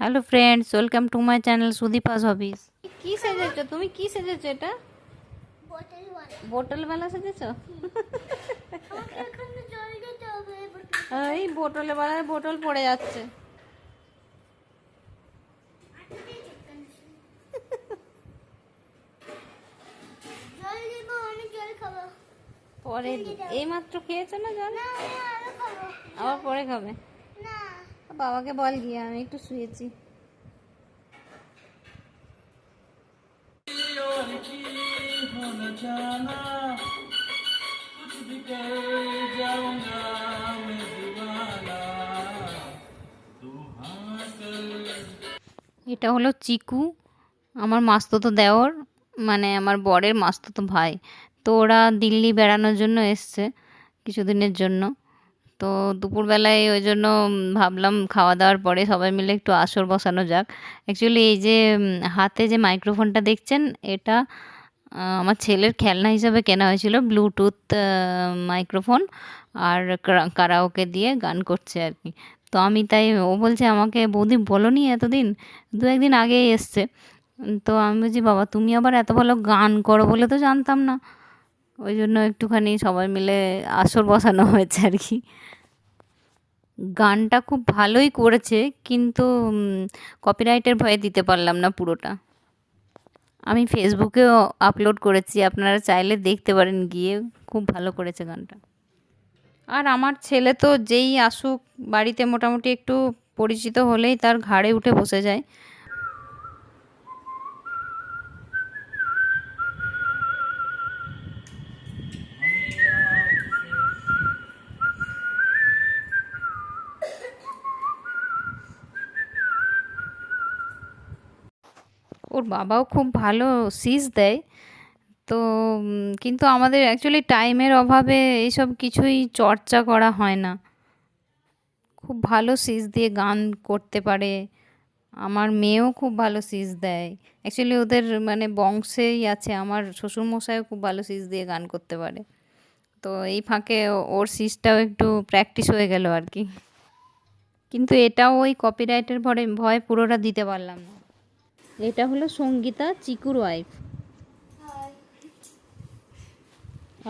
Hello friends welcome to my channel Sudipa's hobbies কি সেজেছো? তুমি কি সেজেছো এটা? বোতলওয়ালা সেজেছো? এই বোতলে বেলায় বোতল পড়ে যাচ্ছে। পরে এই মাত্র খেয়েছো না জল? আবার পরে খাবে। বাবাকে বল গিয়ে, আমি একটু শুয়েছি। এটা হলো চিকু, আমার মাস্ততো দেওর মানে আমার বরের মাস্ততো ভাই। তো ওরা দিল্লি বেড়ানোর জন্য এসছে, কিছুদিনের জন্য। তো দুপুরবেলায় ওই জন্য ভাবলাম খাওয়া দাওয়ার পরে সবাই মিলে একটু আসর বসানো যাক। অ্যাকচুয়ালি এই যে হাতে যে মাইক্রোফোনটা দেখছেন, এটা আমার ছেলের খেলনা হিসাবে কেনা হয়েছিল ব্লুটুথ মাইক্রোফোন আর কারা- কারাওকে দিয়ে গান করছে আর কি। তো আমি তাই, ও বলছে আমাকে, বৌদি বলোনি এতদিন? দু একদিন আগেই এসছে। তো আমি বলছি, বাবা, তুমি আবার এত ভালো গান করো বলে তো জানতাম না। ওই জন্য একটুখানি সবাই মিলে আসর বসানো হয়েছে আর কি। গানটা খুব ভালোই করেছে, কিন্তু কপিরাইটের ভয়ে দিতে পারলাম না পুরোটা। আমি ফেসবুকেও আপলোড করেছি, আপনারা চাইলে দেখতে পারেন, গিয়ে খুব ভালো করেছে গানটা। আর আমার ছেলে তো যেই আসুক, বাড়িতে মোটামুটি একটু পরিচিত হলেই তার ঘাড়ে উঠে বসে যায়। ওর বাবাও খুব ভালো সিজ দেয়। তো, কিন্তু আমাদের অ্যাকচুয়ালি টাইমের অভাবে এইসব কিছুই চর্চা করা হয় না। খুব ভালো সিজ দিয়ে গান করতে পারে। আমার মেয়েও খুব ভালো সিজ দেয়। অ্যাকচুয়ালি ওদের মানে বংশেই আছে। আমার শ্বশুরমশাইও খুব ভালো সিজ দিয়ে গান করতে পারে। তো এই ফাঁকে ওর সিজটাও একটু প্র্যাকটিস হয়ে গেল আর কি। কিন্তু এটাও ওই কপিরাইটের ভরে ভয় পুরোটা দিতে পারলাম না। এটা হলো সঙ্গীতা চিকুর ওয়াইফ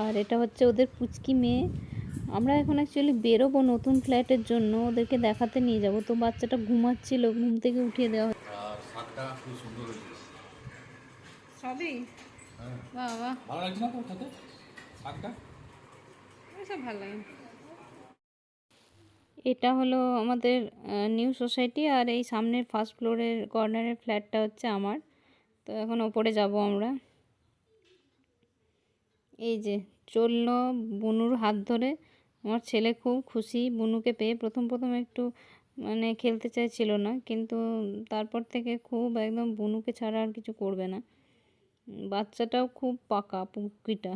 আর এটা হচ্ছে ওদের পুচকি মেয়ে। আমরা এখন অ্যাকচুয়ালি বেরোবো নতুন ফ্ল্যাটের জন্য ওদেরকে দেখাতে নিয়ে যাব। তো বাচ্চাটা ঘুমাচ্ছিল ঘুম থেকে উঠিয়ে দেওয়া হচ্ছে। আর শাকটা খুব সুন্দর হয়েছে সবই? হ্যাঁ। বাবা ভালো লাগছে না তোর খেতে শাকটা? ভালো লাগে এটা হলো আমাদের নিউ সোসাইটি আর এই সামনের ফার্স্ট ফ্লোরের কর্নারের ফ্ল্যাটটা হচ্ছে আমার। তো এখন ওপরে যাব আমরা। এই যে, চলল বুনুর হাত ধরে। আমার ছেলে খুব খুশি বুনুকে পেয়ে। প্রথম প্রথম একটু মানে খেলতে চাইছিল না, কিন্তু তারপর থেকে খুব একদম বুনুকে ছাড়া আর কিছু করবে না। বাচ্চাটাও খুব পাকা পুকিটা।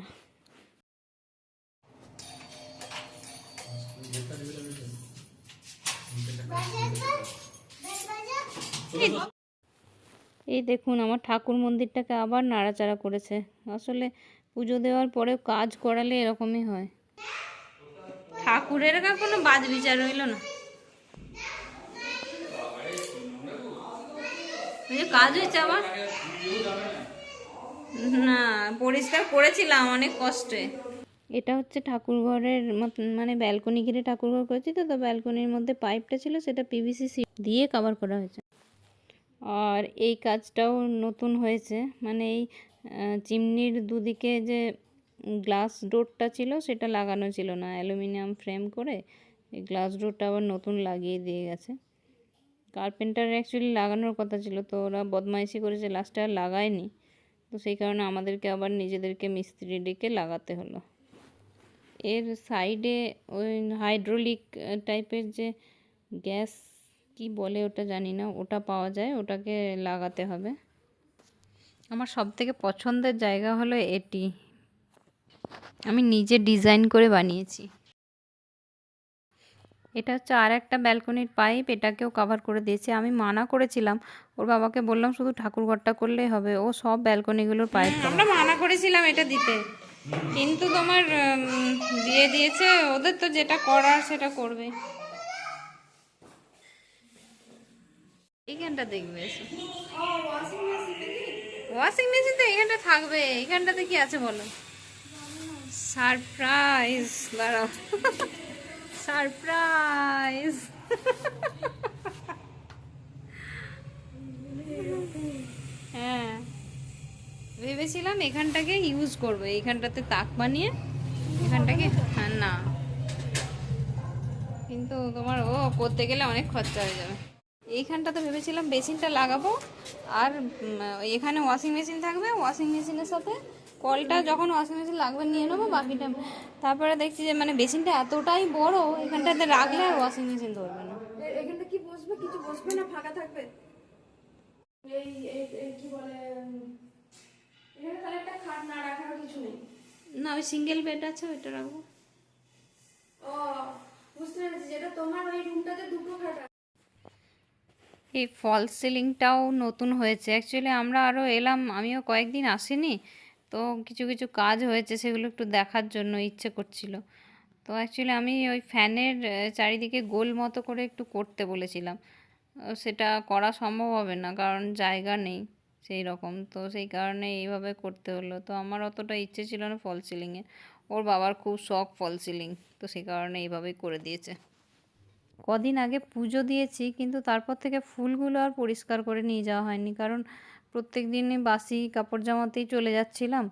এই দেখুন, আমার ঠাকুর মন্দিরটাকে আবার নাড়াচাড়া করেছে। আসলে পুজো দেওয়ার পরেও কাজ করালে এরকমই হয়। ঠাকুরের কোনো বাজ বিচার রইল না। কাজ হয়েছে আবার? না, পরিষ্কার করেছিলাম অনেক কষ্টে। এটা হচ্ছে ঠাকুর ঘরের মানে ব্যালকনি ঘিরে ঠাকুর ঘর করেছি তো তো ব্যালকনির মধ্যে পাইপটা ছিল, সেটা পিভিসি দিয়ে কভার করা হয়েছে। আর এই কাজটাও নতুন হয়েছে মানে এই চিমনির দুদিকে যে গ্লাস ডোরটা ছিল, সেটা লাগানো ছিল না। অ্যালুমিনিয়াম ফ্রেম করে এই গ্লাস ডোরটা আবার নতুন লাগিয়ে দিয়ে গেছে। কার্পেন্টার অ্যাকচুয়ালি লাগানোর কথা ছিল, তো ওরা বদমাইশি করেছে লাস্টে আর লাগায়নি। তো সেই কারণে আমাদেরকে আবার নিজেদেরকে মিস্ত্রি ডেকে লাগাতে হলো। এর সাইডে ওই হাইড্রোলিক টাইপের যে গ্যাস কি বলে ওটা জানি না, ওটা পাওয়া যায়, ওটাকে লাগাতে হবে। আমার সব থেকে পছন্দের জায়গা হলো এটি। আমি নিজে ডিজাইন করে বানিয়েছি। এটা হচ্ছে আর একটা ব্যালকনির পাইপ এটাকেও কভার করে দিয়েছে। আমি মানা করেছিলাম, ওর বাবাকে বললাম শুধু ঠাকুরঘরটা করলেই হবে, ও সব ব্যালকনিগুলোর পাইপ আমরা মানা করেছিলাম এটা দিতে। কিন্তু তোমার দিয়ে দিয়েছে ওদের তো যেটা করার সেটা করবে। এইখানটা দেখবে ওয়াশিং মেশিন তো এখানটা থাকবে এইখানটাতে কি আছে বলো? সারপ্রাইজ দাঁড়াও। সারপ্রাইজ। হ্যাঁ। ভেবেছিলাম এখানটাকে ইউজ করব। এইখানটাতে তাক বানিয়ে এখানটাকে হ্যাঁ না। কিন্তু তোমার ও করতে গেলে অনেক খরচা হয়ে যাবে। এইখানটাতে ভেবেছিলাম বেসিনটা লাগাবো আর এখানে ওয়াশিং মেশিন থাকবে। ওয়াশিং মেশিনের সাথে কলটা যখন ওয়াশিং মেশিন লাগবে নিয়ে নেব বাকিটা। তারপরে দেখছি যে মানে বেসিনটা এতটাই বড় এখানটাতে রাখলে আর ওয়াশিং মেশিন ধরবে না। এখানটা কি বসবে? কিছু বসবে না? ফাঁকা থাকবে? এই কি বলে এখানে তাহলে একটা খাট না রাখারও কিছু নেই। না ওই সিঙ্গেল বেড আছে ওইটা রাখব। ও বুঝতে পেরেছি যেটা তোমার ওই রুমটাতে দুটো খাট আছে। এই ফলস সিলিংটাও নতুন হয়েছে। অ্যাকচুয়ালি আমরা আরও এলাম আমিও কয়েকদিন আসিনি তো কিছু কিছু কাজ হয়েছে সেগুলো একটু দেখার জন্য ইচ্ছে করছিল। তো অ্যাকচুয়ালি আমি ওই ফ্যানের চারিদিকে গোল মতো করে একটু করতে বলেছিলাম। সেটা করা সম্ভব হবে না কারণ জায়গা নেই। সেই রকম। তো সেই কারণে এইভাবে করতে হলো। তো আমার অতটা ইচ্ছে ছিল না ফল সিলিংয়ে ওর বাবার খুব শখ ফল সিলিং তো সেই কারণে এইভাবেই করে দিয়েছে। কদিন আগে পুজো দিয়েছি, কিন্তু তারপর থেকে ফুলগুলো আর পরিষ্কার করে নিয়ে যাওয়া হয়নি। কারণ প্রত্যেক দিনই বাসি কাপড় জামাতেই চলে যাচ্ছিলাম,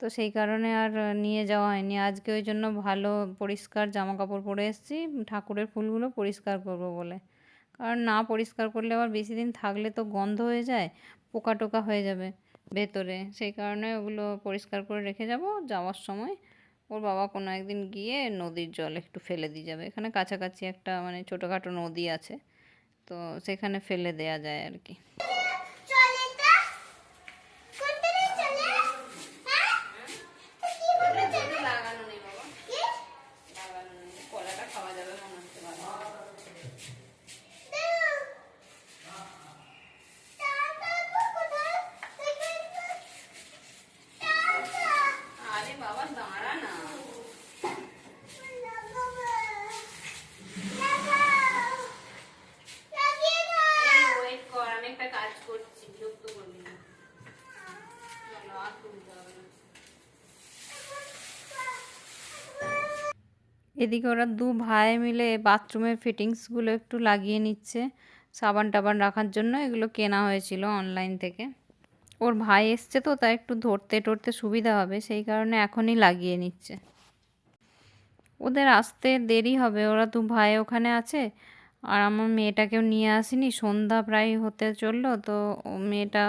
তো সেই কারণে আর নিয়ে যাওয়া হয়নি। আজকে ওই জন্য ভালো পরিষ্কার জামা কাপড় পরে এসেছি, ঠাকুরের ফুলগুলো পরিষ্কার করব বলে। কারণ না পরিষ্কার করলে আবার বেশি দিন থাকলে তো গন্ধ হয়ে যায় পোকা টোকা হয়ে যাবে ভেতরে। সেই কারণে ওগুলো পরিষ্কার করে রেখে যাব। যাওয়ার সময় ওর বাবা কোনো একদিন গিয়ে নদীর জল একটু ফেলে দিয়ে যাবে। এখানে কাছাকাছি একটা মানে ছোটোখাটো নদী আছে, তো সেখানে ফেলে দেয়া যায় আর কি আরে বাবা দাঁড়া না ওয়েট কর আমি একটা কাজ করছি বিরক্ত করবি না চলো, আর তুলতে হবে না। এদিকে ওরা দু ভাই মিলে বাথরুমের ফিটিংসগুলো একটু লাগিয়ে নিচ্ছে সাবান টাবান রাখার জন্য। এগুলো কেনা হয়েছিল অনলাইন থেকে। ওর ভাই এসছে তো, তাই একটু ধরতে টরতে সুবিধা হবে, সেই কারণে এখনই লাগিয়ে নিচ্ছে। ওদের আসতে দেরি হবে, ওরা দু ভাই ওখানে আছে। আর আমার মেয়েটাকেও নিয়ে আসিনি, সন্ধ্যা প্রায় হতে চলল, তো মেয়েটা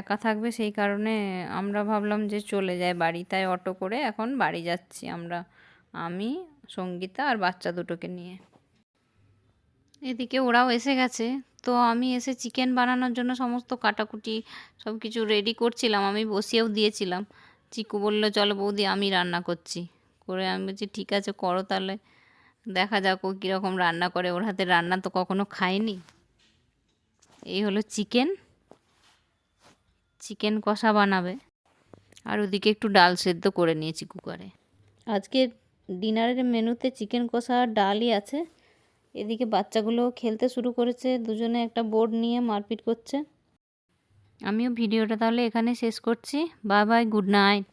একা থাকবে, সেই কারণে আমরা ভাবলাম যে চলে যায় বাড়ি, তাই অটো করে এখন বাড়ি যাচ্ছি আমরা। আমি, সঙ্গীতা আর বাচ্চা দুটোকে নিয়ে। এদিকে ওরাও এসে গেছে। তো আমি এসে চিকেন বানানোর জন্য সমস্ত কাটাকুটি সব কিছু রেডি করছিলাম। আমি বসিয়েও দিয়েছিলাম। চিকু বলল, চলো বৌদি, আমি রান্না করছি। করে আমি বলছি, ঠিক আছে, করো তাহলে। দেখা যাক ও কীরকম রান্না করে। ওর হাতে রান্না তো কখনো খাইনি এই হলো চিকেন। চিকেন কষা বানাবে। আর ওদিকে একটু ডাল সেদ্ধ করে নিয়েছি কুকারে। আজকে ডিনারের মেনুতে চিকেন কষা আর ডালই আছে। এদিকে বাচ্চাগুলো খেলতে শুরু করেছে। দুজনে একটা বোর্ড নিয়ে মারপিট করছে। আমিও ভিডিওটা তাহলে এখানে শেষ করছি। Bye bye, good night.